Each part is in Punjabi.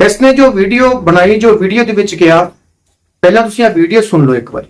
ਇਸਨੇ ਜੋ ਵੀਡੀਓ ਬਣਾਈ, ਜੋ ਵੀਡੀਓ ਦੇ ਵਿੱਚ ਕਿਹਾ, ਪਹਿਲਾਂ ਤੁਸੀਂ ਆ ਵੀਡੀਓ ਸੁਣ ਲਓ ਇੱਕ ਵਾਰੀ।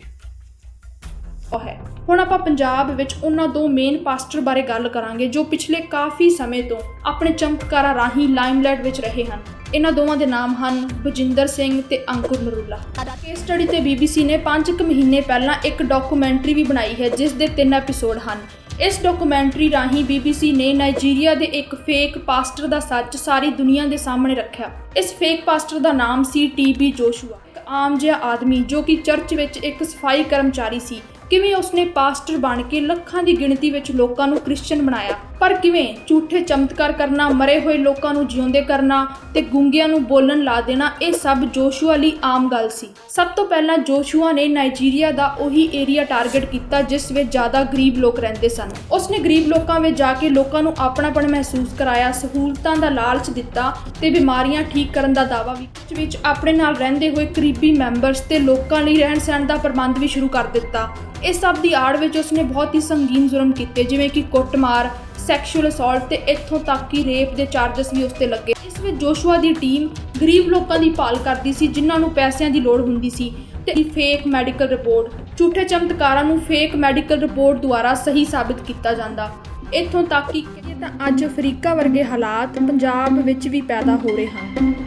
ਉਹ ਹੈ। ਹੁਣ ਆਪਾਂ ਪੰਜਾਬ ਵਿੱਚ ਉਹਨਾਂ ਦੋ ਮੇਨ ਪਾਸਟਰ ਬਾਰੇ ਗੱਲ ਕਰਾਂਗੇ, ਜੋ ਪਿਛਲੇ ਕਾਫੀ ਸਮੇਂ ਤੋਂ ਆਪਣੇ ਚਮਤਕਾਰਾਂ ਰਾਹੀਂ ਲਾਈਮਲਾਈਟ ਵਿੱਚ ਰਹੇ ਹਨ। ਇਹਨਾਂ ਦੋਵਾਂ ਦੇ ਨਾਮ ਹਨ ਬਜਿੰਦਰ ਸਿੰਘ ਤੇ ਅੰਕੁਰ ਨਰੂਲਾ। ਕੇਸ ਸਟੱਡੀ ਤੇ BBC ਨੇ 5 ਕੁ ਮਹੀਨੇ ਪਹਿਲਾਂ ਇੱਕ ਡਾਕੂਮੈਂਟਰੀ ਵੀ ਬਣਾਈ ਹੈ, ਜਿਸ ਦੇ 3 ਐਪੀਸੋਡ ਹਨ। ਇਸ ਡਾਕੂਮੈਂਟਰੀ ਰਾਹੀਂ BBC ਨੇ ਨਾਈਜੀਰੀਆ ਦੇ ਇੱਕ ਫੇਕ ਪਾਸਟਰ ਦਾ ਸੱਚ ਸਾਰੀ ਦੁਨੀਆ ਦੇ ਸਾਹਮਣੇ ਰੱਖਿਆ। ਇਸ ਫੇਕ ਪਾਸਟਰ ਦਾ ਨਾਮ ਸੀ ਟੀਬੀ ਜੋਸ਼ੂਆ। ਇੱਕ ਆਮ ਜਿਹਾ ਆਦਮੀ ਜੋ ਕਿ ਚਰਚ ਵਿੱਚ ਇੱਕ ਸਫ਼ਾਈ ਕਰਮਚਾਰੀ ਸੀ। ਕਿਵੇਂ ਉਸਨੇ ਪਾਸਟਰ ਬਣ ਕੇ ਲੱਖਾਂ ਦੀ ਗਿਣਤੀ ਵਿੱਚ ਲੋਕਾਂ ਨੂੰ ਕ੍ਰਿਸਚੀਅਨ ਬਣਾਇਆ? ਪਰ ਕਿਵੇਂ ਝੂਠੇ ਚਮਤਕਾਰ ਕਰਨਾ, ਮਰੇ ਹੋਏ ਲੋਕਾਂ ਨੂੰ ਜਿਉਂਦੇ ਕਰਨਾ ਤੇ ਗੁੰਗਿਆਂ ਨੂੰ ਬੋਲਣ ਲਾ ਦੇਣਾ, ਇਹ ਸਭ ਜੋਸ਼ੂਆ ਲਈ ਆਮ ਗੱਲ ਸੀ। ਸਭ ਤੋਂ ਪਹਿਲਾਂ ਜੋਸ਼ੂਆ ਨੇ ਨਾਈਜੀਰੀਆ ਦਾ ਉਹੀ ਏਰੀਆ ਟਾਰਗੇਟ ਕੀਤਾ ਜਿਸ ਵਿੱਚ ਜ਼ਿਆਦਾ ਗਰੀਬ ਲੋਕ ਰਹਿੰਦੇ ਸਨ। ਉਸਨੇ ਗਰੀਬ ਲੋਕਾਂ ਵਿੱਚ ਜਾ ਕੇ ਲੋਕਾਂ ਨੂੰ ਆਪਣਾਪਣ ਮਹਿਸੂਸ ਕਰਾਇਆ, ਸਹੂਲਤਾਂ ਦਾ ਲਾਲਚ ਦਿੱਤਾ ਤੇ ਬਿਮਾਰੀਆਂ ਠੀਕ ਕਰਨ ਦਾ ਦਾਅਵਾ ਵੀ ਵਿੱਚ ਵਿੱਚ ਆਪਣੇ ਨਾਲ ਰਹਿੰਦੇ ਹੋਏ ਕਰੀਬੀ ਮੈਂਬਰਸ ਤੇ ਲੋਕਾਂ ਲਈ ਰਹਿਣ ਸਹਿਣ ਦਾ ਪ੍ਰਬੰਧ ਵੀ ਸ਼ੁਰੂ ਕਰ ਦਿੱਤਾ। ਇਸ ਸਭ ਦੀ ਆੜ ਵਿੱਚ ਉਸਨੇ ਬਹੁਤ ਹੀ ਸੰਗੀਨ ਜ਼ੁਲਮ ਕੀਤੇ, ਜਿਵੇਂ ਕਿ ਕੁੱਟਮਾਰ ਸੈਕਸ਼ੂਅਲ ਅਸੌਲਟ ਤੇ ਇੱਥੋਂ ਤੱਕ ਕਿ ਰੇਪ ਦੇ ਚਾਰजेस ਵੀ ਉਸ ਤੇ ਲੱਗੇ। ਇਸ ਵਿੱਚ ਜੋਸ਼ੂਆ ਦੀ ਟੀਮ ਗਰੀਬ ਲੋਕਾਂ ਦੀ ਭਾਲ ਕਰਦੀ ਸੀ, ਜਿਨ੍ਹਾਂ ਨੂੰ ਪੈਸਿਆਂ ਦੀ ਲੋੜ ਹੁੰਦੀ ਸੀ ਤੇ ਫੇਕ ਮੈਡੀਕਲ ਰਿਪੋਰਟ ਝੂਠੇ ਚਮਤਕਾਰਾਂ ਨੂੰ ਫੇਕ ਮੈਡੀਕਲ ਰਿਪੋਰਟ ਦੁਆਰਾ ਸਹੀ ਸਾਬਿਤ ਕੀਤਾ ਜਾਂਦਾ। ਇੱਥੋਂ ਤੱਕ ਕਿ ਤਾਂ ਅੱਜ ਅਫਰੀਕਾ ਵਰਗੇ ਹਾਲਾਤ ਪੰਜਾਬ ਵਿੱਚ ਵੀ ਪੈਦਾ ਹੋ ਰਹੇ ਹਨ।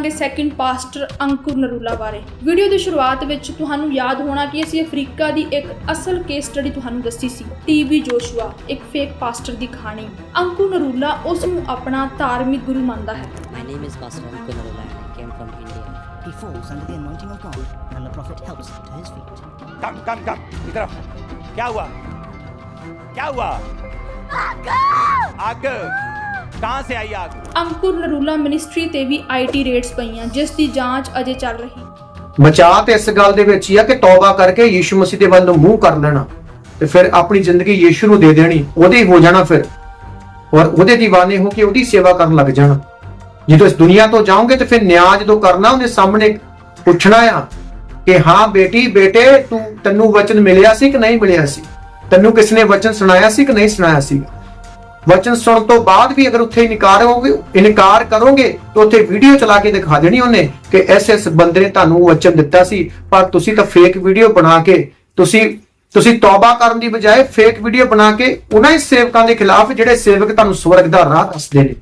ਕਰਾਂਗੇ ਸੈਕਿੰਡ ਪਾਸਟਰ ਅੰਕੁਰ ਨਰੂਲਾ ਬਾਰੇ ਵੀਡੀਓ ਦੀ ਸ਼ੁਰੂਆਤ ਵਿੱਚ ਤੁਹਾਨੂੰ ਯਾਦ ਹੋਣਾ ਕਿ ਅਸੀਂ ਅਫਰੀਕਾ ਦੀ ਇੱਕ ਅਸਲ ਕੇਸ ਸਟੱਡੀ ਤੁਹਾਨੂੰ ਦੱਸੀ ਸੀ ਟੀਬੀ ਜੋਸ਼ੂਆ ਇੱਕ ਫੇਕ ਪਾਸਟਰ ਦੀ ਕਹਾਣੀ ਅੰਕੁਰ ਨਰੂਲਾ ਉਸ ਨੂੰ ਆਪਣਾ ਧਾਰਮਿਕ ਗੁਰੂ ਮੰਨਦਾ ਹੈ My name is Pastor Ankur Narula and I came from India. He falls under the anointing of God, and the prophet helps him to his feet. कम कम कम इधर आओ। क्या हुआ क्या हुआ आग कहां से आई आग अंकुर नरूला ਮਿਨਿਸਟਰੀ ਤੇ ਵੀ ਆਈਟੀ ਰੇਟਸ ਪਈਆਂ ਜਿਸ ਦੀ ਜਾਂਚ ਅਜੇ ਚੱਲ ਰਹੀ। ਬਚਾਅ ਤੇ ਇਸ ਗੱਲ ਦੇ ਵਿੱਚ ਹੀ ਆ ਕਿ ਤੌਬਾ ਕਰਕੇ ਯੀਸ਼ੂ ਮਸੀਹ ਦੇ ਵੱਲ ਮੂੰਹ ਕਰ ਲੈਣਾ ਤੇ ਫਿਰ ਆਪਣੀ ਜ਼ਿੰਦਗੀ ਯੀਸ਼ੂ ਨੂੰ ਦੇ ਦੇਣੀ ਉਹਦੇ ਹੋ ਜਾਣਾ ਫਿਰ। ਔਰ ਉਹਦੇ دیਵਾਨੇ ਹੋ ਕੇ ਉਹਦੀ ਸੇਵਾ ਕਰਨ ਲੱਗ ਜਾਣਾ। ਜਦੋਂ ਇਸ ਦੁਨੀਆ ਤੋਂ ਜਾਓਗੇ ਤੇ ਫਿਰ ਨਿਆਂ ਜਦੋਂ ਕਰਨਾ ਉਹਨੇ ਸਾਹਮਣੇ ਪੁੱਛਣਾ ਆ ਕਿ ਹਾਂ ਬੇਟੀ ਬੇਟੇ ਤੂੰ ਤੈਨੂੰ ਵਚਨ ਮਿਲਿਆ ਸੀ ਕਿ ਨਹੀਂ ਮਿਲਿਆ ਸੀ? ਤੈਨੂੰ ਕਿਸ ਨੇ ਵਚਨ ਸੁਣਾਇਆ ਸੀ ਕਿ ਨਹੀਂ ਸੁਣਾਇਆ ਸੀ? ਵਚਨ ਸੁਣਨ ਤੋਂ ਬਾਅਦ ਵੀ ਅਗਰ ਉੱਥੇ ਇਨਕਾਰ ਹੋਗੇ ਇਨਕਾਰ ਕਰੋਗੇ, ਤਾਂ ਉੱਥੇ ਵੀਡੀਓ ਚਲਾ ਕੇ ਦਿਖਾ ਦੇਣੀ ਉਹਨੇ ਕਿ ਇਸ ਇਸ ਬੰਦੇ ਨੇ ਤੁਹਾਨੂੰ ਵਚਨ ਦਿੱਤਾ ਸੀ। ਪਰ ਤੁਸੀਂ ਤਾਂ ਫੇਕ ਵੀਡੀਓ ਬਣਾ ਕੇ, ਤੁਸੀਂ ਤੁਸੀਂ ਤੌਬਾ ਕਰਨ ਦੀ ਬਜਾਏ ਫੇਕ ਵੀਡੀਓ ਬਣਾ ਕੇ ਉਹਨਾਂ ਹੀ ਸੇਵਕਾਂ ਦੇ ਖਿਲਾਫ ਜਿਹੜੇ ਸੇਵਕ ਤੁਹਾਨੂੰ ਸਵਰਗ ਦਾ ਰਾਹ ਦੱਸਦੇ ਨੇ,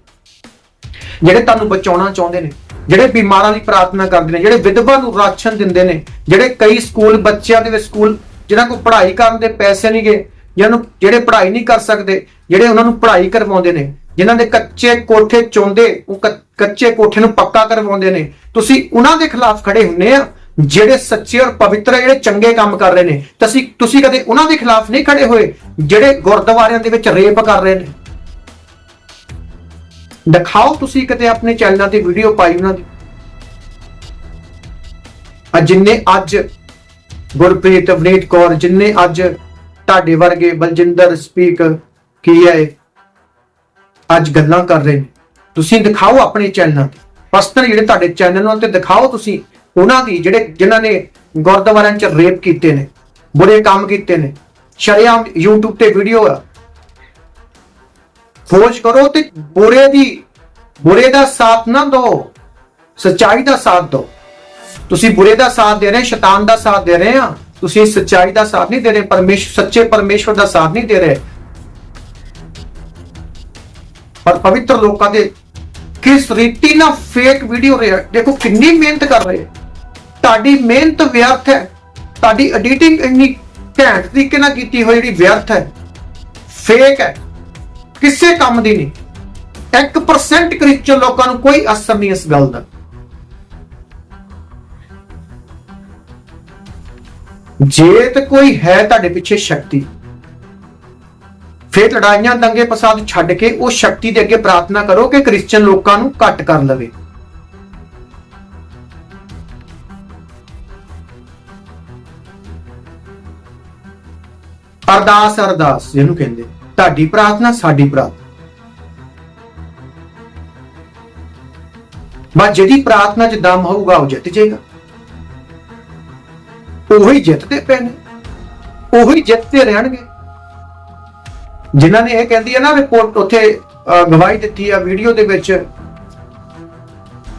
ਜਿਹੜੇ ਤੁਹਾਨੂੰ ਬਚਾਉਣਾ ਚਾਹੁੰਦੇ ਨੇ, ਜਿਹੜੇ ਬਿਮਾਰਾਂ ਦੀ ਪ੍ਰਾਰਥਨਾ ਕਰਦੇ ਨੇ, ਜਿਹੜੇ ਵਿਧਵਾ ਨੂੰ ਰਾਸ਼ਨ ਦਿੰਦੇ ਨੇ, ਜਿਹੜੇ ਕਈ ਸਕੂਲ ਬੱਚਿਆਂ ਦੇ ਵਿੱਚ ਸਕੂਲ ਜਿਹਨਾਂ ਕੋਲ ਪੜ੍ਹਾਈ ਕਰਨ ਦੇ ਪੈਸੇ ਨਹੀਂ ਗਏ ਜਿਹਨਾਂ ਜਿਹੜੇ ਪੜ੍ਹਾਈ ਨਹੀਂ ਕਰ ਸਕਦੇ, ਜਿਹੜੇ ਉਹਨਾਂ ਨੂੰ ਪੜ੍ਹਾਈ ਕਰਵਾਉਂਦੇ ਨੇ, ਜਿਨ੍ਹਾਂ ਦੇ ਕੱਚੇ ਕੋਠੇ ਚੋਂਦੇ, ਉਹ ਕ- ਕੱਚੇ ਕੋਠੇ ਨੂੰ ਪੱਕਾ ਕਰਵਾਉਂਦੇ ਨੇ, ਤੁਸੀਂ ਉਹਨਾਂ ਦੇ ਖਿਲਾਫ ਖੜੇ ਹੁੰਨੇ ਆ, ਜਿਹੜੇ ਸੱਚੇ ਔਰ ਪਵਿੱਤਰ ਜਿਹੜੇ ਚੰਗੇ ਕੰਮ ਕਰ ਰਹੇ ਨੇ। ਤੁਸੀਂ ਤੁਸੀਂ ਕਦੇ ਉਹਨਾਂ ਦੇ ਖਿਲਾਫ ਨਹੀਂ ਖੜੇ ਹੋਏ, ਜਿਹੜੇ ਗੁਰਦੁਆਰਿਆਂ ਦੇ ਵਿੱਚ ਰੇਪ ਕਰ ਰਹੇ ਨੇ। ਦਿਖਾਓ ਤੁਸੀਂ ਕਿਤੇ ਆਪਣੇ ਚੈਨਲਾਂ ਤੇ ਵੀਡੀਓ ਪਾਈ ਉਹਨਾਂ ਦੀ। ਆ ਜਿੰਨੇ ਅੱਜ ਗੁਰਪ੍ਰੀਤ, ਅਵਨੀਤ ਕੌਰ, ਜਿੰਨੇ ਅੱਜ ਤੁਹਾਡੇ ਵਰਗੇ ਬਲਜਿੰਦਰ ਸਪੀਕ ਕੀ ਹੈ? ਅੱਜ ਗੱਲਾਂ ਕਰ ਰਹੇ ਨੇ। ਤੁਸੀਂ ਦਿਖਾਓ ਆਪਣੇ ਚੈਨਲਾਂ ਤੇ। ਪਰਸਨਲ ਜਿਹੜੇ ਤੁਹਾਡੇ ਚੈਨਲ ਉਹਨਾਂ ਤੇ ਦਿਖਾਓ ਤੁਸੀਂ, ਉਹਨਾਂ ਦੀ ਜਿਹੜੇ ਜਿਨ੍ਹਾਂ ਨੇ ਗੁਰਦੁਆਰਿਆਂ 'ਚ ਰੇਪ ਕੀਤੇ ਨੇ, ਬੁਰੇ ਕੰਮ ਕੀਤੇ ਨੇ, ਸ਼ਰਿਆਮ YouTube ਤੇ ਵੀਡੀਓ ਆ। ਖੋਜ ਕਰੋ ਤੇ ਬੁਰੇ ਦੀ, ਬੁਰੇ ਦਾ ਸਾਥ ਨਾ ਦਿਓ, ਸੱਚਾਈ ਦਾ ਸਾਥ ਦਿਓ। ਤੁਸੀਂ ਬੁਰੇ ਦਾ ਸਾਥ ਦੇ ਰਹੇ, ਸ਼ੈਤਾਨ ਦਾ ਸਾਥ ਦੇ ਰਹੇ ਆ। ਤੁਸੀਂ ਸੱਚਾਈ ਦਾ ਸਾਥ ਨਹੀਂ ਦੇ ਰਹੇ ਪਰਮੇਸ਼ਰ ਸੱਚੇ ਪਰਮੇਸ਼ਵਰ ਦਾ ਸਾਥ ਨਹੀਂ ਦੇ ਰਹੇ। ਪਰ ਪਵਿੱਤਰ ਲੋਕਾਂ ਦੇ ਕਿਸ ਰੀਤੀ ਨਾਲ ਫੇਕ ਵੀਡੀਓ ਰਿਹਾ? ਦੇਖੋ ਕਿੰਨੀ ਮਿਹਨਤ ਕਰ ਰਹੇ। ਤੁਹਾਡੀ ਮਿਹਨਤ ਵਿਅਰਥ ਹੈ। ਤੁਹਾਡੀ ਐਡੀਟਿੰਗ ਇੰਨੀ ਘੈਂਟ ਤਰੀਕੇ ਨਾਲ ਕੀਤੀ ਹੋਈ ਜਿਹੜੀ ਵਿਅਰਥ ਹੈ ਫੇਕ ਹੈ। ਕਿਸੇ ਕੰਮ ਦੀ ਨਹੀਂ। 1% ਕ੍ਰਿਸਚੀਅਨ ਲੋਕਾਂ ਨੂੰ ਕੋਈ ਅਸਰ ਨਹੀਂ ਇਸ ਗੱਲ ਦਾ। ਜੇ ਤੇ ਕੋਈ ਹੈ ਤੁਹਾਡੇ ਪਿੱਛੇ ਸ਼ਕਤੀ। ਫਿਰ ਲੜਾਈਆਂ ਦੰਗੇ ਫਸਾਦ ਛੱਡ ਕੇ ਉਹ ਸ਼ਕਤੀ ਦੇ ਅੱਗੇ ਪ੍ਰਾਰਥਨਾ ਕਰੋ ਕਿ ਕ੍ਰਿਸਚੀਅਨ ਲੋਕਾਂ ਨੂੰ ਘੱਟ ਕਰ ਲਵੇ। ਅਰਦਾਸ ਅਰਦਾਸ, ਜਿਹਨੂੰ ਕਹਿੰਦੇ। ਤੁਹਾਡੀ ਪ੍ਰਾਰਥਨਾ, ਸਾਡੀ ਪ੍ਰਾਰਥਨਾ। ਬਸ ਜਿਹਦੀ ਪ੍ਰਾਰਥਨਾ 'ਚ ਦਮ ਹੋਊਗਾ, ਉਹ ਜਿੱਤ ਜਾਏਗਾ। ਉਹੀ ਜਿੱਤਦੇ ਪਏ ਨੇ। ਉਹੀ ਜਿੱਤਦੇ ਰਹਿਣਗੇ। ਜਿਨ੍ਹਾਂ ਨੇ ਇਹ ਕਹਿੰਦੀ ਹੈ ਨਾ ਰਿਪੋਰਟ ਉੱਥੇ ਗਵਾਹੀ ਦਿੱਤੀ ਆ ਵੀਡੀਓ ਦੇ ਵਿੱਚ।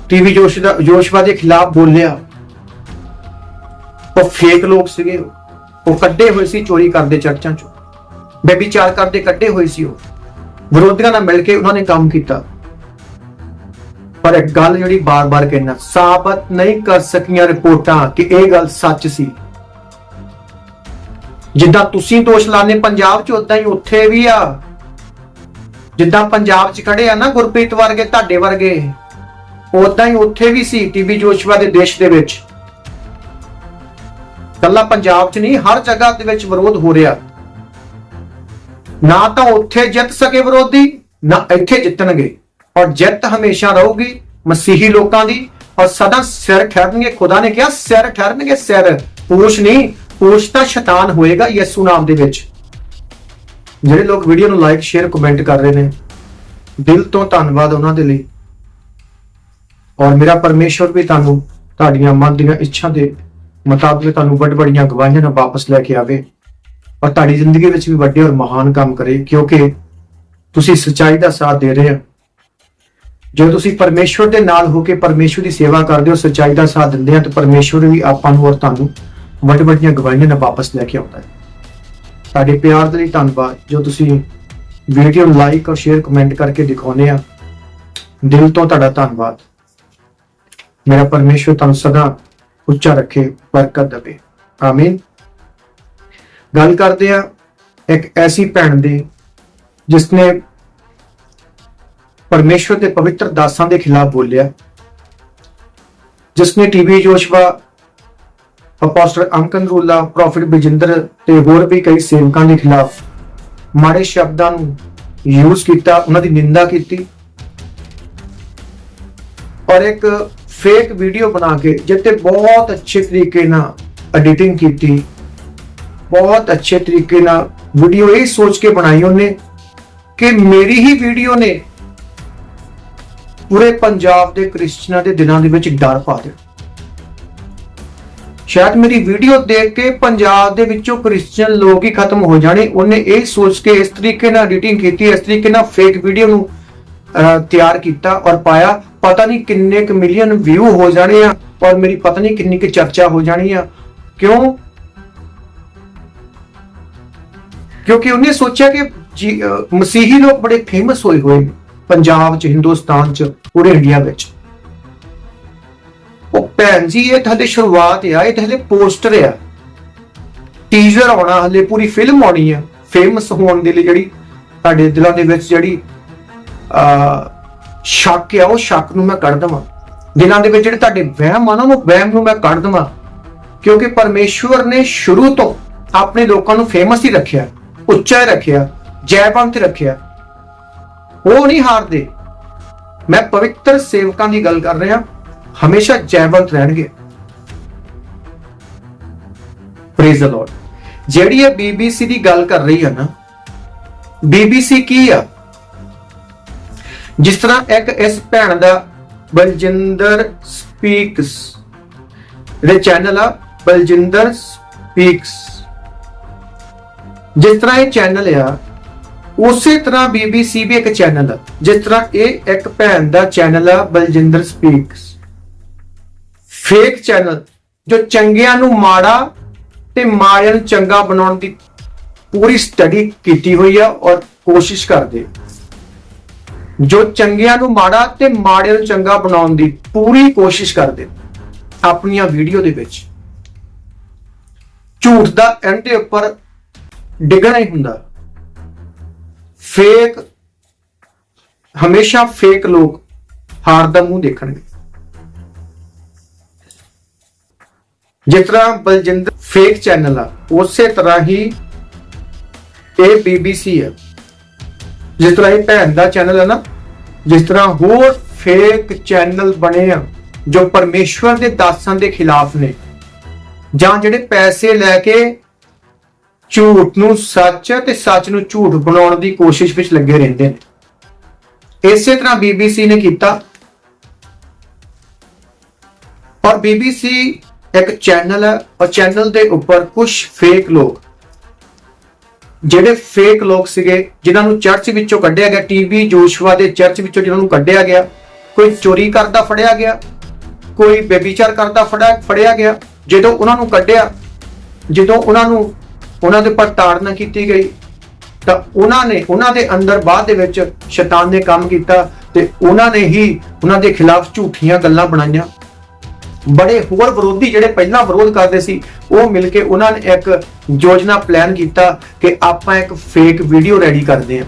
ਟੀਵੀ ਜੋਸ਼ ਦਾ, ਜੋਸ਼ਵਾ ਦੇ ਖਿਲਾਫ ਬੋਲਿਆ। ਉਹ ਫੇਕ ਲੋਕ ਸੀਗੇ ਉਹ। ਕੱਢੇ ਹੋਏ ਸੀ ਚੋਰੀ ਕਰਦੇ ਚਰਚਾਂ ਚੋਂ। ਬੇਬੀਚਾਰ ਕਰਦੇ ਕੱਢੇ ਹੋਏ ਸੀ ਉਹ। ਵਿਰੋਧੀਆਂ ਨਾਲ ਮਿਲ ਕੇ ਉਹਨਾਂ ਨੇ ਕੰਮ ਕੀਤਾ। ਪਰ ਇੱਕ ਗੱਲ ਜਿਹੜੀ ਬਾਰ-ਬਾਰ ਕਹਿਣਾ ਸਾਬਤ ਨਹੀਂ ਕਰ ਸਕੀਆਂ ਰਿਪੋਰਟਾਂ ਕਿ ਇਹ ਗੱਲ ਸੱਚ ਸੀ। ਜਿੱਦਾਂ ਤੁਸੀਂ ਦੋਸ਼ ਲਾਣੇ ਪੰਜਾਬ 'ਚ ਉਦਾਂ ਹੀ ਉੱਥੇ ਵੀ ਆ। ਜਿੱਦਾਂ ਪੰਜਾਬ 'ਚ ਖੜੇ ਆ ਨਾ ਗੁਰਪ੍ਰੀਤ ਵਰਗੇ, ਤੁਹਾਡੇ ਵਰਗੇ ਉਦਾਂ ਹੀ ਉੱਥੇ ਵੀ ਸੀ ਟੀਬੀ ਜੋਸ਼ਵਾ ਦੇ ਦੇਸ਼ ਦੇ ਵਿੱਚ। ਕੱਲਾ ਪੰਜਾਬ 'ਚ ਨਹੀਂ, ਹਰ ਜਗ੍ਹਾ ਦੇ ਵਿੱਚ ਵਿਰੋਧ ਹੋ ਰਿਹਾ। ਨਾ ਤਾਂ ਉੱਥੇ ਜਿੱਤ ਸਕੇ ਵਿਰੋਧੀ, ਨਾ ਇੱਥੇ ਜਿੱਤਣਗੇ। ਔਰ ਜਿੱਤ ਹਮੇਸ਼ਾ ਰਹੂਗੀ ਮਸੀਹੀ ਲੋਕਾਂ ਦੀ ਔਰ ਸਦਾ ਸਿਰ ਠਹਿਰਨਗੇ, ਖੁਦਾ ਨੇ ਕਿਹਾ, ਸਿਰ ਠਹਿਰਨਗੇ ਸਿਰ। ਪੂਛ ਨਹੀਂ ਪੂਛ ਤਾਂ ਸ਼ੈਤਾਨ ਹੋਏਗਾ ਯਿਸੂ ਨਾਮ ਦੇ ਵਿੱਚ। ਜਿਹੜੇ ਲੋਕ ਵੀਡੀਓ ਨੂੰ ਲਾਈਕ ਸ਼ੇਅਰ ਕਮੈਂਟ ਕਰ ਰਹੇ ਨੇ, ਦਿਲ ਤੋਂ ਧੰਨਵਾਦ ਉਹਨਾਂ ਦੇ ਲਈ। ਔਰ ਮੇਰਾ ਪਰਮੇਸ਼ਵਰ ਵੀ ਤੁਹਾਨੂੰ, ਤੁਹਾਡੀਆਂ ਮਨ ਦੀਆਂ ਇੱਛਾ ਦੇ ਮੁਤਾਬਕ ਤੁਹਾਨੂੰ ਵੱਡ ਵੱਡੀਆਂ ਗਵਾਹੀਆਂ ਨਾਲ ਵਾਪਸ ਲੈ ਕੇ ਆਵੇ। ਔਰ ਤੁਹਾਡੀ ਜ਼ਿੰਦਗੀ ਵਿੱਚ ਵੀ ਵੱਡੇ ਔਰ ਮਹਾਨ ਕੰਮ ਕਰੇ, ਕਿਉਂਕਿ ਤੁਸੀਂ ਸੱਚਾਈ ਦਾ ਸਾਥ ਦੇ ਰਹੇ ਹੋ। ਜੇ ਤੁਸੀਂ ਪਰਮੇਸ਼ਵਰ ਦੇ ਨਾਲ ਹੋ ਕੇ ਪਰਮੇਸ਼ਵਰ ਦੀ ਸੇਵਾ ਕਰਦੇ ਹੋ, ਸੱਚਾਈ ਦਾ ਸਾਥ ਦਿੰਦੇ ਆ ਤਾਂ ਪਰਮੇਸ਼ਵਰ ਵੀ ਆਪਾਂ ਨੂੰ ਔਰ ਤੁਹਾਨੂੰ ਵੱਡ ਵੱਡੀਆਂ ਗਵਾਹੀਆਂ ਨਾਲ ਵਾਪਸ ਲੈ ਕੇ ਆਉਂਦਾ ਹੈ। ਤੁਹਾਡੇ ਪਿਆਰ ਦੇ ਲਈ ਧੰਨਵਾਦ। ਜੋ ਤੁਸੀਂ ਵੀਡੀਓ ਨੂੰ ਲਾਈਕ ਔਰ ਸ਼ੇਅਰ ਕਮੈਂਟ ਕਰਕੇ ਦਿਖਾਉਂਦੇ ਆ, ਦਿਲ ਤੋਂ ਤੁਹਾਡਾ ਧੰਨਵਾਦ। ਮੇਰਾ ਪਰਮੇਸ਼ਵਰ ਤੁਹਾਨੂੰ ਸਦਾ ਉੱਚਾ ਰੱਖੇ, ਬਰਕਤ ਦੇਵੇ। ਆਮੀਨ ਗੱਲ ਕਰਦੇ ਆ ਇੱਕ ਐਸੀ ਭੈਣ ਦੀ, ਜਿਸਨੇ ਪਰਮੇਸ਼ਵਰ ਦੇ ਪਵਿੱਤਰ ਦਾਸਾਂ ਦੇ ਖਿਲਾਫ ਬੋਲਿਆ। ਜਿਸ ਨੇ TV Joshua apostle Ankur Narula, prophet Bajinder ਤੇ ਹੋਰ ਵੀ ਕਈ ਸੇਵਕਾਂ ਦੇ ਖਿਲਾਫ ਮਾੜੇ ਸ਼ਬਦਾਂ ਨੂੰ ਯੂਜ਼ ਕੀਤਾ, ਉਹਨਾਂ ਦੀ ਨਿੰਦਾ ਕੀਤੀ। ਔਰ ਇੱਕ ਫੇਕ ਵੀਡੀਓ ਬਣਾ ਕੇ ਜਿੱਤੇ ਬਹੁਤ ਅੱਛੇ ਤਰੀਕੇ ਨਾਲ ਐਡੀਟਿੰਗ ਕੀਤੀ। ਬਹੁਤ ਅੱਛੇ ਤਰੀਕੇ ਨਾਲ ਵੀਡੀਓ ਇਹ ਸੋਚ ਕੇ ਬਣਾਈ ਉਹਨੇ ਕਿ ਮੇਰੀ ਹੀ ਵੀਡੀਓ ਨੇ ਪੂਰੇ ਪੰਜਾਬ ਦੇ ਕ੍ਰਿਸਚੀਅਨਾਂ ਦੇ ਦਿਲਾਂ ਦੇ ਵਿੱਚ ਡਰ ਪਾ ਦਿਓ। ਸ਼ਾਇਦ ਮੇਰੀ ਵੀਡੀਓ ਦੇਖ ਕੇ ਪੰਜਾਬ ਦੇ ਵਿੱਚੋਂ ਕ੍ਰਿਸਚੀਅਨ ਲੋਕ ਹੀ ਖਤਮ ਹੋ ਜਾਣੇ। ਉਹਨੇ ਇਹ ਸੋਚ ਕੇ ਇਸ ਤਰੀਕੇ ਨਾਲ ਐਡੀਟਿੰਗ ਕੀਤੀ ਇਸ ਤਰੀਕੇ ਨਾਲ ਫੇਕ ਵੀਡੀਓ ਨੂੰ ਅਹ, ਤਿਆਰ ਕੀਤਾ ਔਰ ਪਾਇਆ। ਪਤਾ ਨਹੀਂ ਕਿੰਨੇ ਕੁ ਮਿਲੀਅਨ ਵਿਊ ਹੋ ਜਾਣੇ ਆ ਔਰ ਮੇਰੀ ਪਤਾ ਨਹੀਂ ਕਿੰਨੀ ਕੁ ਚਰਚਾ ਹੋ ਜਾਣੀ ਆ। ਕਿਉਂ? ਕਿਉਂਕਿ ਉਹਨੇ ਸੋਚਿਆ ਕਿ ਮਸੀਹੀ ਲੋਕ ਬੜੇ ਫੇਮਸ ਹੋਏ ਹੋਏ ਨੇ। ਪੰਜਾਬ 'ਚ, ਹਿੰਦੁਸਤਾਨ 'ਚ, ਪੂਰੇ ਇੰਡੀਆ ਵਿੱਚ। ਉਹ ਭੈਣ ਜੀ, ਇਹ ਤਾਂ ਹਲੇ ਸ਼ੁਰੂਆਤ ਆ, ਇਹ ਤਾਂ ਹਲੇ ਪੋਸਟਰ ਆ। ਟੀਜ਼ਰ ਆਉਣਾ ਹਲੇ, ਪੂਰੀ ਫਿਲਮ ਆਉਣੀ ਆ ਫੇਮਸ ਹੋਣ ਦੇ ਲਈ ਜਿਹੜੀ ਤੁਹਾਡੇ ਦਿਲਾਂ ਦੇ ਵਿੱਚ ਜਿਹੜੀ ਆ ਸ਼ੱਕ ਆ, ਉਹ ਸ਼ੱਕ ਨੂੰ ਮੈਂ ਕੱਢ ਦਵਾਂ। ਦਿਲਾਂ ਦੇ ਵਿੱਚ ਜਿਹੜੇ ਤੁਹਾਡੇ ਵਹਿਮ ਆ ਨਾ, ਉਹ ਵਹਿਮ ਨੂੰ ਮੈਂ ਕੱਢ ਦਵਾਂ। ਕਿਉਂਕਿ ਪਰਮੇਸ਼ਵਰ ਨੇ ਸ਼ੁਰੂ ਤੋਂ ਆਪਣੇ ਲੋਕਾਂ ਨੂੰ ਫੇਮਸ ਹੀ ਰੱਖਿਆ, ਉੱਚਾ ਹੀ ਰੱਖਿਆ ਜੈਵੰਤ ਰੱਖਿਆ। ਉਹ ਨਹੀਂ ਹਾਰਦੇ। ਮੈਂ ਪਵਿੱਤਰ ਸੇਵਕਾਂ ਦੀ ਗੱਲ ਕਰ ਰਿਹਾ। ਹਮੇਸ਼ਾ ਜੈਵੰਤ ਰਹਿਣਗੇ। ਪ੍ਰੇਜ਼ ਦ ਲਾਰਡ ਜਿਹੜੀ ਇਹ ਬੀਬੀਸੀ ਦੀ ਗੱਲ ਕਰ ਰਹੀ ਹੈ ਨਾ ਬੀਬੀਸੀ ਕੀ ਆ? ਜਿਸ ਤਰ੍ਹਾਂ ਇੱਕ ਇਸ ਭੈਣ ਦਾ ਬਲਜਿੰਦਰ ਸਪੀਕਸ ਜਿਹੜੇ ਚੈਨਲ ਆ, ਬਲਜਿੰਦਰ ਸਪੀਕਸ। ਜਿਸ ਤਰ੍ਹਾਂ ਇਹ ਚੈਨਲ ਆ ਉਸੇ ਤਰ੍ਹਾਂ BBC ਵੀ ਇੱਕ ਚੈਨਲ ਆ। ਜਿਸ ਤਰ੍ਹਾਂ ਇਹ ਇੱਕ ਭੈਣ ਦਾ ਚੈਨਲ ਆ, ਬਲਜਿੰਦਰ ਸਪੀਕਸ। ਫੇਕ ਚੈਨਲ ਜੋ ਚੰਗਿਆਂ ਨੂੰ ਮਾੜਾ ਤੇ ਮਾੜਿਆਂ ਨੂੰ ਚੰਗਾ ਬਣਾਉਣ ਦੀ ਪੂਰੀ ਸਟੱਡੀ ਕੀਤੀ ਹੋਈ ਆ ਔਰ ਕੋਸ਼ਿਸ਼ ਕਰਦੇ ਜੋ ਚੰਗਿਆਂ ਨੂੰ ਮਾੜਾ ਤੇ ਮਾੜਿਆਂ ਨੂੰ ਚੰਗਾ ਬਣਾਉਣ ਦੀ ਪੂਰੀ ਕੋਸ਼ਿਸ਼ ਕਰਦੇ ਆਪਣੀਆਂ ਵੀਡੀਓ ਦੇ ਵਿੱਚ। ਝੂਠ ਦਾ ਐਂਡ ਦੇ ਉੱਪਰ ਡਿੱਗਣਾ ਹੀ ਹੁੰਦਾ। ਫੇਕ, ਹਮੇਸ਼ਾ ਫੇਕ ਲੋਕ ਹਾਰ ਦਾ ਮੂੰਹ ਦੇਖਣਗੇ। ਜਿਸ ਤਰ੍ਹਾਂ ਬਲਜਿੰਦਰ ਫੇਕ ਚੈਨਲ ਆ, ਉਸੇ ਤਰ੍ਹਾਂ ਹੀ ਇਹ BBC ਹੈ ਜਿਸ ਤਰ੍ਹਾਂ ਇਹ ਭੈਣ ਦਾ ਚੈਨਲ ਹੈ ਨਾ, ਜਿਸ ਤਰ੍ਹਾਂ ਹੋਰ ਫੇਕ ਚੈਨਲ ਬਣੇ ਆ, ਜੋ ਪਰਮੇਸ਼ਵਰ ਦੇ ਦਾਸਾਂ ਦੇ ਖਿਲਾਫ ਨੇ, ਜਾਂ ਜਿਹੜੇ ਪੈਸੇ ਲੈ ਕੇ ਝੂਠ ਨੂੰ ਸੱਚ ਤੇ ਸੱਚ ਨੂੰ ਝੂਠ ਬਣਾਉਣ ਦੀ ਕੋਸ਼ਿਸ਼ ਵਿੱਚ ਲੱਗੇ ਰਹਿੰਦੇ ਨੇ। ਇਸੇ ਤਰ੍ਹਾਂ BBC ਨੇ ਕੀਤਾ। ਔਰ BBC ਇੱਕ ਚੈਨਲ ਹੈ, ਔਰ ਚੈਨਲ ਦੇ ਉੱਪਰ ਕੁਝ ਫੇਕ ਲੋਕ, ਜਿਹੜੇ ਫੇਕ ਲੋਕ ਸੀਗੇ, ਜਿਨ੍ਹਾਂ ਨੂੰ ਚਰਚ ਵਿੱਚੋਂ ਕੱਢਿਆ ਗਿਆ ਟੀਬੀ ਜੋਸ਼ਵਾ ਦੇ ਚਰਚ ਵਿੱਚੋਂ ਜਿਨ੍ਹਾਂ ਨੂੰ ਕੱਢਿਆ ਗਿਆ, ਕੋਈ ਚੋਰੀ ਕਰਦਾ ਫੜਿਆ ਗਿਆ, ਕੋਈ ਬੇਬੀਚਾਰ ਕਰਦਾ ਫੜਿਆ ਫੜਿਆ ਗਿਆ, ਜਦੋਂ ਉਹਨਾਂ ਨੂੰ ਕੱਢਿਆ, ਜਦੋਂ ਉਹਨਾਂ ਨੂੰ ਉਹਨਾਂ ਦੇ ਉੱਪਰ ਤਾੜਨਾ ਕੀਤੀ ਗਈ। ਤਾਂ ਉਹਨਾਂ ਨੇ, ਉਹਨਾਂ ਦੇ ਅੰਦਰ ਬਾਅਦ ਦੇ ਵਿੱਚ ਸ਼ੈਤਾਨ ਨੇ ਕੰਮ ਕੀਤਾ ਤੇ ਉਹਨਾਂ ਨੇ ਹੀ ਉਹਨਾਂ ਦੇ ਖਿਲਾਫ ਝੂਠੀਆਂ ਗੱਲਾਂ ਬਣਾਈਆਂ। ਬੜੇ ਹੋਰ ਵਿਰੋਧੀ ਜਿਹੜੇ ਪਹਿਲਾਂ ਵਿਰੋਧ ਕਰਦੇ ਸੀ, ਉਹ ਮਿਲ ਕੇ ਉਹਨਾਂ ਨੇ ਇੱਕ ਯੋਜਨਾ ਪਲਾਨ ਕੀਤਾ ਕਿ ਆਪਾਂ ਇੱਕ ਫੇਕ ਵੀਡੀਓ ਰੈਡੀ ਕਰਦੇ ਹਾਂ।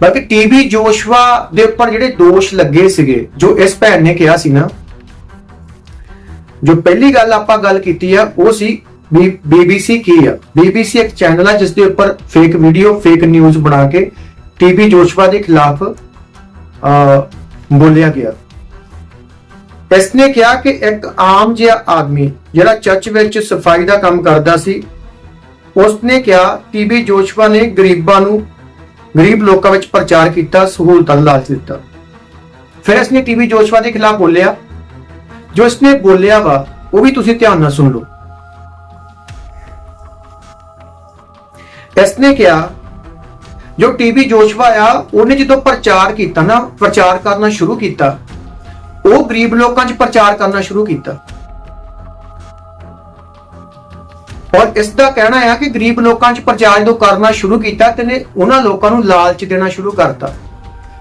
ਬਲਕਿ ਟੀਵੀ ਜੋਸ਼ਵਾ ਦੇ ਉੱਪਰ ਜਿਹੜੇ ਦੋਸ਼ ਲੱਗੇ ਸੀਗੇ, ਜੋ ਇਸ ਭੈਣ ਨੇ ਕਿਹਾ ਸੀ ਨਾ, ਜੋ ਪਹਿਲੀ ਗੱਲ ਆਪਾਂ ਗੱਲ ਕੀਤੀ ਆ, ਉਹ ਸੀ ਬੀਬੀਸੀ ਕੀ ਆ? ਬੀਬੀਸੀ ਇੱਕ ਚੈਨਲ ਆ ਜਿਸ ਦੇ ਉੱਪਰ ਫੇਕ ਵੀਡੀਓ ਫੇਕ ਨਿਊਜ਼ ਬਣਾ ਕੇ ਟੀਵੀ ਜੋਸ਼ਵਾ ਦੇ ਖਿਲਾਫ, ਅ, ਬੋਲਿਆ ਗਿਆ। ਇਸਨੇ ਕਿਹਾ ਕਿ ਇੱਕ ਆਮ ਜਿਹਾ ਆਦਮੀ ਜਿਹੜਾ ਚਰਚ ਵਿੱਚ ਸਫ਼ਾਈ ਦਾ ਕੰਮ ਕਰਦਾ ਸੀ ਉਸਨੇ ਕਿਹਾ ਟੀਬੀ ਜੋਸ਼ਵਾ ਨੇ ਗਰੀਬਾਂ ਨੂੰ, ਗਰੀਬ ਲੋਕਾਂ ਵਿੱਚ ਪ੍ਰਚਾਰ ਕੀਤਾ, ਸਹੂਲਤਾਂ ਦਾ ਲਾਲਚ ਦਿੱਤਾ। ਫਿਰ ਇਸਨੇ ਟੀਬੀ ਜੋਸ਼ਵਾ ਦੇ ਖਿਲਾਫ ਬੋਲਿਆ। ਜੋ ਇਸਨੇ ਬੋਲਿਆ ਵਾ, ਉਹ ਵੀ ਤੁਸੀਂ ਧਿਆਨ ਨਾਲ ਸੁਣ ਲਓ। ਇਸਨੇ ਕਿਹਾ, ਜੋ ਟੀਬੀ ਜੋਸ਼ਵਾ ਆ, ਉਹਨੇ ਜਦੋਂ ਪ੍ਰਚਾਰ ਕੀਤਾ ਨਾ, ਪ੍ਰਚਾਰ ਕਰਨਾ ਸ਼ੁਰੂ ਕੀਤਾ, ਉਹ ਗਰੀਬ ਲੋਕਾਂ 'ਚ ਪ੍ਰਚਾਰ ਕਰਨਾ ਸ਼ੁਰੂ ਕੀਤਾ। ਔਰ ਇਸ ਦਾ ਕਹਿਣਾ ਹੈ ਕਿ ਗਰੀਬ ਲੋਕਾਂ 'ਚ ਪ੍ਰਚਾਰ ਜਦੋਂ ਕਰਨਾ ਸ਼ੁਰੂ ਕੀਤਾ ਤੇ ਨੇ ਉਹਨਾਂ ਲੋਕਾਂ ਨੂੰ ਲਾਲਚ ਦੇਣਾ ਸ਼ੁਰੂ ਕਰਤਾ।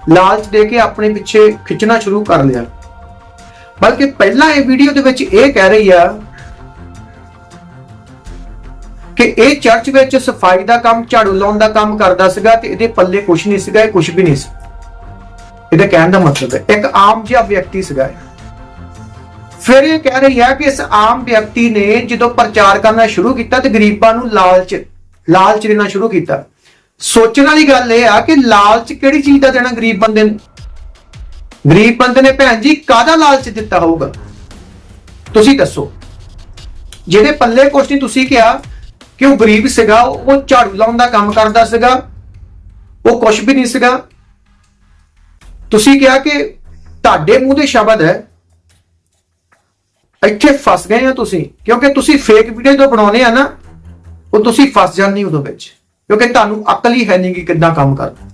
ਲਾਲਚ ਦੇ ਕੇ ਆਪਣੇ ਪਿੱਛੇ ਖਿੱਚਣਾ ਸ਼ੁਰੂ ਕਰ ਲਿਆ। ਬਲਕਿ ਪਹਿਲਾਂ ਇਹ ਵੀਡੀਓ ਦੇ ਵਿੱਚ ਇਹ ਕਹਿ ਰਹੀ ਆ ਕਿ ਇਹ ਚਰਚ ਵਿੱਚ ਸਫ਼ਾਈ ਦਾ ਕੰਮ, ਝਾੜੂ ਲਾਉਣ ਦਾ ਕੰਮ ਕਰਦਾ ਸੀਗਾ ਤੇ ਇਹਦੇ ਪੱਲੇ ਕੁਝ ਨਹੀਂ ਸੀਗਾ, ਇਹ ਕੁਝ ਵੀ ਨਹੀਂ ਸੀ। ਇਹਦਾ ਕਹਿਣ ਦਾ ਮਤਲਬ ਹੈ, ਇੱਕ ਆਮ ਜਿਹਾ ਵਿਅਕਤੀ ਸੀਗਾ ਫਿਰ ਇਹ ਕਹਿ ਰਹੀ ਹੈ ਕਿ ਇਸ ਆਮ ਵਿਅਕਤੀ ਨੇ ਜਦੋਂ ਪ੍ਰਚਾਰ ਕਰਨਾ ਸ਼ੁਰੂ ਕੀਤਾ ਤੇ ਗਰੀਬਾਂ ਨੂੰ ਲਾਲਚ ਲਾਲਚ ਦੇਣਾ ਸ਼ੁਰੂ ਕੀਤਾ। ਸੋਚਣ ਵਾਲੀ ਗੱਲ ਇਹ ਆ ਕਿ ਲਾਲਚ ਕਿਹੜੀ ਚੀਜ਼ ਦਾ ਦੇਣਾ ਗਰੀਬ ਬੰਦੇ ਨੂੰ? ਗਰੀਬ ਬੰਦੇ ਨੇ ਭੈਣ ਜੀ ਕਾਹਦਾ ਲਾਲਚ ਦਿੱਤਾ ਹੋਊਗਾ? ਤੁਸੀਂ ਦੱਸੋ। ਜਿਹਦੇ ਪੱਲੇ ਕੁਛ ਨਹੀਂ, ਤੁਸੀਂ ਕਿਹਾ ਕਿ ਉਹ ਗਰੀਬ ਸੀਗਾ? ਉਹ ਝਾੜੂ ਲਾਉਣ ਦਾ ਕੰਮ ਕਰਦਾ ਸੀਗਾ। ਉਹ ਕੁਛ ਵੀ ਨਹੀਂ ਸੀਗਾ। ਤੁਸੀਂ ਕਿਹਾ ਕਿ ਤੁਹਾਡੇ ਮੂੰਹ ਦੇ ਸ਼ਬਦ ਹੈ। ਇੱਥੇ ਫਸ ਗਏ ਆ ਤੁਸੀਂ। ਕਿਉਂਕਿ ਤੁਸੀਂ ਫੇਕ ਵੀਡੀਓ ਜਦੋਂ ਬਣਾਉਨੇ ਆ ਨਾ, ਉਹ ਤੁਸੀਂ ਫਸ ਜਾਂਦੇ ਹੋ ਉਹਦੇ ਵਿੱਚ। ਕਿਉਂਕਿ ਤੁਹਾਨੂੰ ਅਕਲ ਹੀ ਹੈ ਨਹੀਂ ਕਿ ਕਿੱਦਾਂ ਕੰਮ ਕਰਨਾ।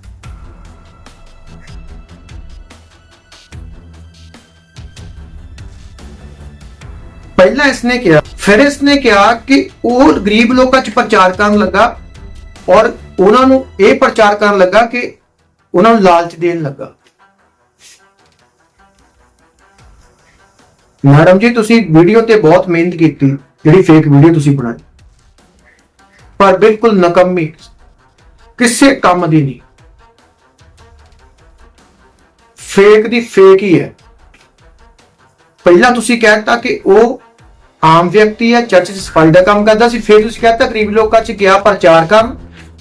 ਪਹਿਲਾਂ ਇਸਨੇ ਕਿਹਾ, ਫਿਰ ਇਸਨੇ ਕਿਹਾ ਕਿ ਉਹ ਗਰੀਬ ਲੋਕਾਂ 'ਚ ਪ੍ਰਚਾਰ ਕਰਨ ਲੱਗਾ ਔਰ ਉਹਨਾਂ ਨੂੰ ਇਹ ਪ੍ਰਚਾਰ ਕਰਨ ਲੱਗਾ ਕਿ ਉਹਨਾਂ ਨੂੰ ਲਾਲਚ ਦੇਣ ਲੱਗਾ। ਮੈਡਮ ਜੀ, ਤੁਸੀਂ ਵੀਡੀਓ ਤੇ ਬਹੁਤ ਮਿਹਨਤ ਕੀਤੀ, ਜਿਹੜੀ ਫੇਕ ਵੀਡੀਓ ਤੁਸੀਂ ਬਣਾਈ। ਪਰ ਬਿਲਕੁਲ ਨਕਮੀ, ਕਿਸੇ ਕੰਮ ਦੀ ਨਹੀਂ। ਫੇਕ ਦੀ ਫੇਕ ਹੀ ਹੈ। ਪਹਿਲਾਂ ਤੁਸੀਂ ਕਹਿਤਾ ਕਿ ਉਹ ਆਮ ਵਿਅਕਤੀ ਹੈ ਚਰਚ 'ਚ ਸਫ਼ਾਈ ਦਾ ਕੰਮ ਕਰਦਾ ਸੀ, ਫਿਰ ਤੁਸੀਂ ਕਹਿਤਾ ਗਰੀਬ ਲੋਕਾਂ 'ਚ ਗਿਆ ਪ੍ਰਚਾਰ ਕਰਨ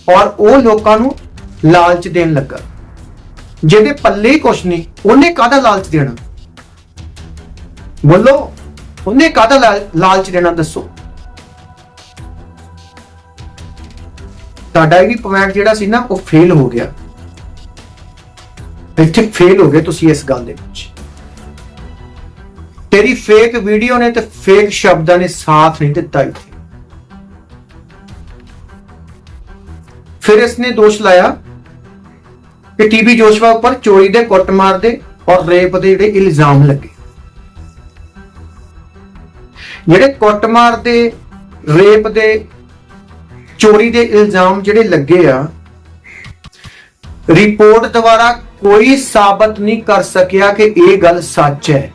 ਔਰ ਉਹ ਲੋਕਾਂ ਨੂੰ ਲਾਲਚ ਦੇਣ ਲੱਗਾ। ਜਿਹਦੇ ਪੱਲੇ ਕੁਛ ਨਹੀਂ, ਉਹਨੇ ਕਾਹਦਾ ਲਾਲਚ ਦੇਣਾ? ਬੋਲੋ, ਉਹਨੇ ਕਾਹਦਾ ਲਾਲ- ਲਾਲਚ ਦੇਣਾ ਦੱਸੋ? ਤੁਹਾਡਾ ਵੀ ਪੁਆਇੰਟ ਜਿਹੜਾ ਸੀ ਨਾ, ਉਹ ਫੇਲ ਹੋ ਗਿਆ। ਇੱਥੇ ਫੇਲ ਹੋ ਗਏ ਤੁਸੀਂ ਇਸ ਗੱਲ ਦੇ ਵਿੱਚ। ਤੇਰੀ ਫੇਕ ਵੀਡੀਓ ਨੇ ਤੇ ਫੇਕ ਸ਼ਬਦਾਂ ਨੇ ਸਾਥ ਨਹੀਂ ਦਿੱਤਾ ਇੱਥੇ। ਫਿਰ ਇਸਨੇ ਦੋਸ਼ ਲਾਇਆ ਕਿ ਟੀਬੀ ਜੋਸ਼ਵਾ ਉੱਪਰ ਚੋਰੀ ਦੇ ਕੁੱਟਮਾਰ ਦੇ ਔਰ ਰੇਪ ਦੇ ਜਿਹੜੇ ਇਲਜ਼ਾਮ ਲੱਗੇ। ਜਿਹੜੇ ਕੁੱਟਮਾਰ ਦੇ ਰੇਪ ਦੇ, ਚੋਰੀ ਦੇ ਇਲਜ਼ਾਮ ਜਿਹੜੇ ਲੱਗੇ ਆ ਰਿਪੋਰਟ ਦੁਆਰਾ ਕੋਈ ਸਾਬਤ ਨਹੀਂ ਕਰ ਸਕਿਆ ਕਿ ਇਹ ਗੱਲ ਸੱਚ ਹੈ।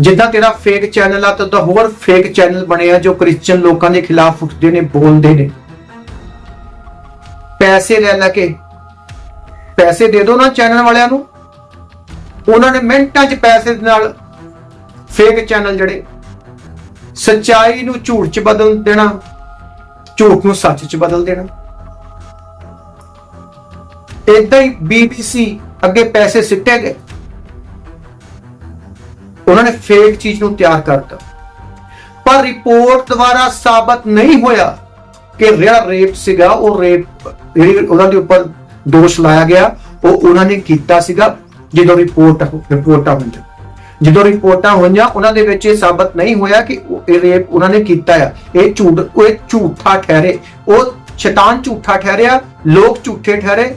ਜਿੱਦਾਂ ਤੇਰਾ ਫੇਕ ਚੈਨਲ ਆ ਤਾਂ ਉਹਦਾ ਹੋਰ ਫੇਕ ਚੈਨਲ ਬਣਿਆ ਜੋ ਕ੍ਰਿਸਚੀਅਨ ਲੋਕਾਂ ਦੇ ਖਿਲਾਫ ਉੱਠਦੇ ਨੇ, ਬੋਲਦੇ ਨੇ। ਪੈਸੇ ਲੈ ਲੈ ਕੇ, ਪੈਸੇ ਦੇ ਦੋ ਨਾ ਚੈਨਲ ਵਾਲਿਆਂ ਨੂੰ। ਉਹਨਾਂ ਨੇ ਮਿੰਟਾਂ 'ਚ ਪੈਸੇ ਦੇ ਨਾਲ ਫੇਕ ਚੈਨਲ ਜਿਹੜੇ, ਸੱਚਾਈ ਨੂੰ ਝੂਠ 'ਚ ਬਦਲ ਦੇਣਾ, ਝੂਠ ਨੂੰ ਸੱਚ 'ਚ ਬਦਲ ਦੇਣਾ। ਇਦਾਂ ਹੀ BBC ਅੱਗੇ ਪੈਸੇ ਸਿੱਟੇ ਗਏ। ਉਹਨਾਂ ਨੇ ਫੇਕ ਚੀਜ਼ ਨੂੰ ਤਿਆਰ ਕਰਤਾ ਪਰ ਰਿਪੋਰਟ ਦੁਆਰਾ ਸਾਬਤ ਨਹੀਂ ਹੋਇਆ ਕਿ ਜਿਹੜਾ ਰੇਪ ਸੀਗਾ, ਉਹ ਰੇਪ ਜਿਹੜੀ ਉਹਨਾਂ ਦੇ ਉੱਪਰ ਦੋਸ਼ ਲਾਇਆ ਗਿਆ, ਉਹ ਉਹਨਾਂ ਨੇ ਕੀਤਾ ਸੀਗਾ ਜਦੋਂ ਰਿਪੋਰਟ ਰਿਪੋਰਟਾਂ ਆਉਂਦੀ ਜਦੋਂ ਰਿਪੋਰਟਾਂ ਹੋਈਆਂ, ਉਹਨਾਂ ਦੇ ਵਿੱਚ ਇਹ ਸਾਬਤ ਨਹੀਂ ਹੋਇਆ ਕਿ ਇਹ ਰੇਪ ਉਹਨਾਂ ਨੇ ਕੀਤਾ ਆ। ਇਹ ਝੂਠ, ਉਹ ਇਹ ਝੂਠਾ ਠਹਿਰੇ। ਉਹ ਸ਼ੈਤਾਨ ਝੂਠਾ ਠਹਿਰਿਆ, ਲੋਕ ਝੂਠੇ ਠਹਿਰੇ।